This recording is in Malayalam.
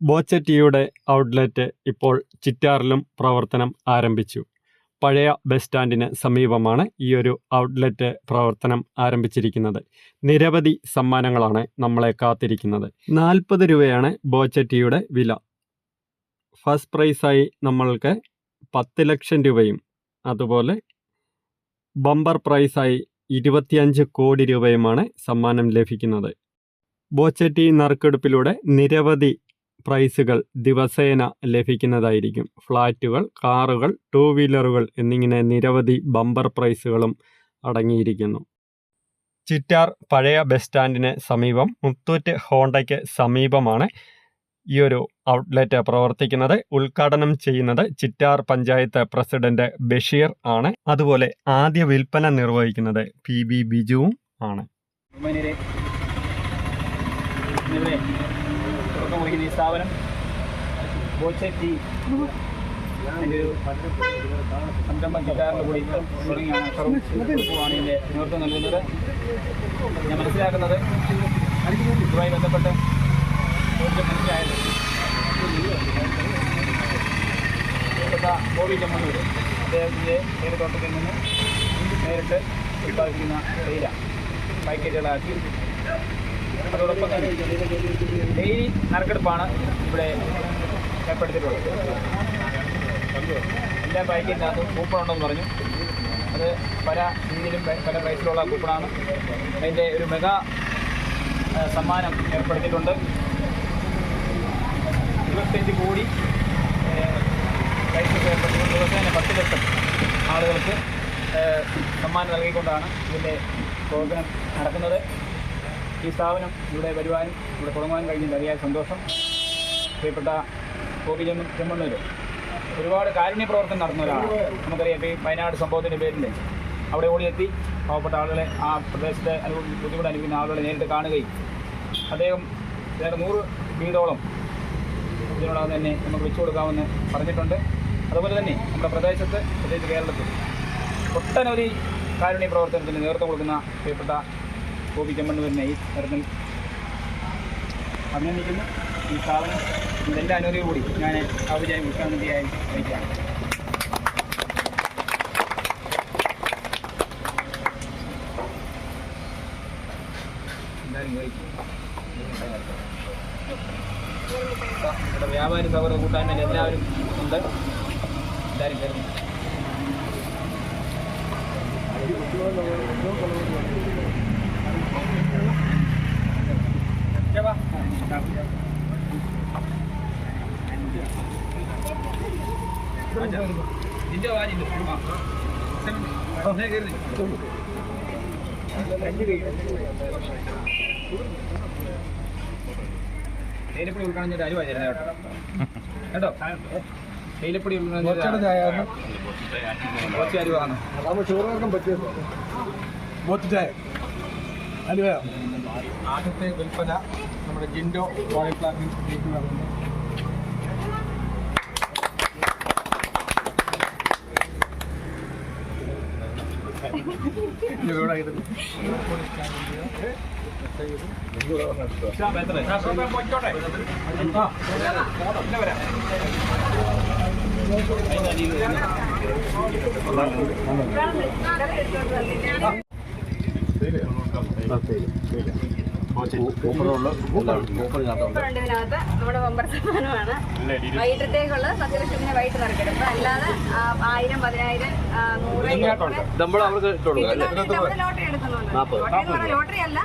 ബോച്ചറ്റിയുടെ ഔട്ട്ലെറ്റ് ഇപ്പോൾ ചിറ്റാറിലും പ്രവർത്തനം ആരംഭിച്ചു. പഴയ ബസ് സ്റ്റാൻഡിന് സമീപമാണ് ഈ ഒരു ഔട്ട്ലെറ്റ് പ്രവർത്തനം ആരംഭിച്ചിരിക്കുന്നത്. നിരവധി സമ്മാനങ്ങളാണ് നമ്മളെ കാത്തിരിക്കുന്നത്. നാൽപ്പത് രൂപയാണ് ബോച്ചറ്റിയുടെ വില. ഫസ്റ്റ് പ്രൈസായി നമ്മൾക്ക് പത്ത് ലക്ഷം രൂപയും അതുപോലെ ബമ്പർ പ്രൈസായി ഇരുപത്തിയഞ്ച് കോടി രൂപയുമാണ് സമ്മാനം ലഭിക്കുന്നത്. ബോച്ചറ്റി നറുക്കെടുപ്പിലൂടെ നിരവധി പ്രൈസുകൾ ദിവസേന ലഭിക്കുന്നതായിരിക്കും. ഫ്ലാറ്റുകൾ കാറുകൾ ടൂ വീലറുകൾ എന്നിങ്ങനെ നിരവധി ബമ്പർ പ്രൈസുകളും അടങ്ങിയിരിക്കുന്നു. ചിറ്റാർ പഴയ ബസ് സ്റ്റാൻഡിന് സമീപം മുത്തൂറ്റ് ഹോണ്ടയ്ക്ക് സമീപമാണ് ഈ ഒരു ഔട്ട്ലെറ്റ് പ്രവർത്തിക്കുന്നത്. ഉദ്ഘാടനം ചെയ്യുന്നത് ചിറ്റാർ പഞ്ചായത്ത് പ്രസിഡന്റ് ബഷീർ ആണ്. അതുപോലെ ആദ്യ വിൽപ്പന നിർവഹിക്കുന്നത് പി ബി ബിജുവും ആണ്. തുടക്കം കുറിക്കുന്ന ഈ സ്ഥാപനം. ബോച്ചറ്റി. ഒരു സംരംഭം കിട്ടാറിന്റെ കൂടി തുടങ്ങിയാണ് ആണ് ഇതിന്റെ നേതൃത്വം നൽകുന്നത്. ഞാൻ മനസ്സിലാക്കുന്നത് ഇതുമായി ബന്ധപ്പെട്ട് മനസ്സിലായത് ബോബി ചെമ്മണ്ണൂർ അദ്ദേഹത്തിന്റെ തേയിലത്തോട്ടത്തിൽ നിന്ന് നേരിട്ട് ഉൽപ്പാദിപ്പിക്കുന്ന തേയില പാക്കറ്റുകളാക്കി അതോടൊപ്പം തന്നെ ഡെയിലി നറുക്കെടുപ്പാണ് ഇവിടെ ഏർപ്പെടുത്തിയിട്ടുള്ളത്. എല്ലാ പാക്കറ്റിനകത്തും കൂപ്പൺ ഉണ്ടെന്ന് പറഞ്ഞു. അത് പല രീതിയിലും പല പ്രൈസിലുള്ള കൂപ്പണാണ് അതിന്റെ ഒരു മെഗാ സമ്മാനം ഏർപ്പെടുത്തിയിട്ടുണ്ട്. ഇരുപത്തഞ്ച് കോടി പ്രൈസ് ഏർപ്പെടുത്തിയിട്ടുണ്ട്. ദിവസേന പത്ത് ലക്ഷം ആളുകൾക്ക് സമ്മാനം നൽകിക്കൊണ്ടാണ് ഇതിന്റെ പ്രോഗ്രാം നടക്കുന്നത്. ഈ സ്ഥാപനം ഇവിടെ വരുവാനും ഇവിടെ തുടങ്ങുവാനും കഴിഞ്ഞ അതിയായ സന്തോഷം. പ്രിയപ്പെട്ട ഗോപി ചെമ്മ ചെമ്മണ്ണൂർ ഒരുപാട് കാരുണ്യ പ്രവർത്തനം നടന്ന ഒരാളാണ്. നമുക്കറിയാം ഇപ്പോൾ ഈ വയനാട് സംഭവത്തിന്റെ പേരിൽ അവിടെ ഓടിയെത്തി. പാവപ്പെട്ട ആളുകളെ ആ പ്രദേശത്തെ അനുഭവ ബുദ്ധിമുട്ട് അനുഭവിക്കുന്ന ആളുകളെ നേരിട്ട് കാണുകയും അദ്ദേഹം വേറെ നൂറ് വീടോളം ഇതിനോടകം തന്നെ നമുക്ക് വെച്ചു കൊടുക്കാമെന്ന് പറഞ്ഞിട്ടുണ്ട്. അതുപോലെ തന്നെ നമ്മുടെ പ്രദേശത്ത് പ്രത്യേകിച്ച് കേരളത്തിൽ ഒട്ടനവധി കാരുണ്യ പ്രവർത്തനത്തിന് നേതൃത്വം കൊടുക്കുന്ന പ്രിയപ്പെട്ട ഗോപി വരുന്ന ഈ തരത്തിൽ അഭിനന്ദിക്കുന്നു. ഈ സ്ഥാപനം ഇതെന്റെ അനുമതി കൂടി ഞാൻ ഔപചാരിക മുഖ്യമന്ത്രിയായി വഹിക്കുകയാണ്. ഇവിടെ വ്യാപാരി സൗഹൃദ കൂട്ടായ്മയിൽ എല്ലാവരും ഉണ്ട്. എല്ലാവരും കയറുന്നു തേയിലപ്പൊടി ഉൾക്കാണെന്ന് അരി വാചരണം കേട്ടോ കേട്ടോ തേയിലപ്പൊടി ഉൾക്കാണെന്ന് കുറച്ച് അരി വാങ്ങണം നമ്മൾ ചോറുകാർക്കും ബോത്ത് അലുവ ആദ്യത്തെ വിൽപ്പന നമ്മുടെ ജിൻഡോ പ്ലാറ്റിൽ നടന്നു കൂപ്പറുണ്ട് ഇതിനകത്ത് നമ്മുടെ ബമ്പർ സമ്മാനമാണ് വൈകിട്ടത്തേക്കുള്ള സത്യലക്ഷ്മിനെ വൈകിട്ട് നറുക്കെടുപ്പ് അല്ലാതെ ആ, ആയിരം പതിനായിരം നൂറ് ലോട്ടറി എടുക്കുന്നുണ്ട്. ലോട്ടറി അല്ല.